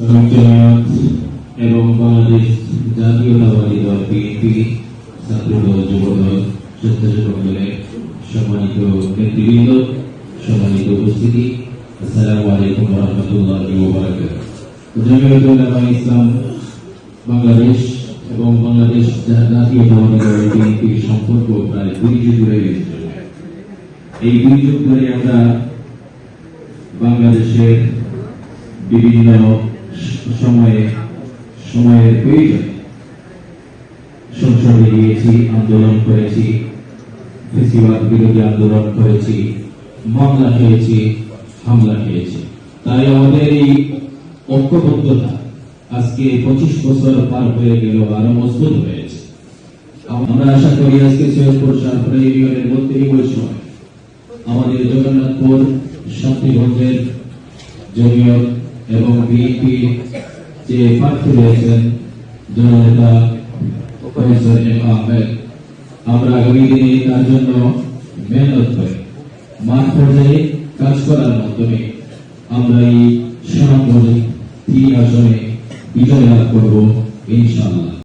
সংযুক্ত মেয়ত এবং বাংলাদেশ জাতীয়তাবাদী দল, বিএনপি ছাত্রদল, যুবদল স্বেচ্ছাসেবক দলের সম্মানিত নেতৃবৃন্দ, সম্মানিত উপস্থিতি। আসসালামু আলাইকুম রহমতুল্লাহ জমিয়ত উলামা ইসলাম, বাংলাদেশ এবং বাংলাদেশ জাতীয়তাবাদী দল বিএনপির সম্পর্ক প্রায় দুই যুগ হয়ে গেছে এই দুই যুগ ধরে আমরা বাংলাদেশের বিভিন্ন সময়ে, সময়ের প্রয়োজন। সংসদে গিয়েছি, আন্দোলন করেছি, ফেসিবাদ বিরোধী আন্দোলন করেছি, মামলা খেয়েছি, হামলা খেয়েছি। তাই আমাদের এই ঐক্যবদ্ধতা আজকে পঁচিশ বছর পার হয়ে গেল, আরও মজবুত হয়েছে। আমরা আশা করি আজকে সৈয়দপুর সারপুরা ইউনিয়নের বত্রিশ সময় আমাদের জগন্নাথপুর শান্তিগঞ্জের জমিয়ত এবং বিএনপি যে প্রার্থী রয়েছেন জননেতা আহমেদ আমরা আগামী দিনে তার জন্য মেহনত করি। মাঠ পর্যায়ে কাজ করার মাধ্যমে আমরা এই সুনামগঞ্জ তিন আসনে বিজয় লাভ করব, ইনশাআল্লাহ।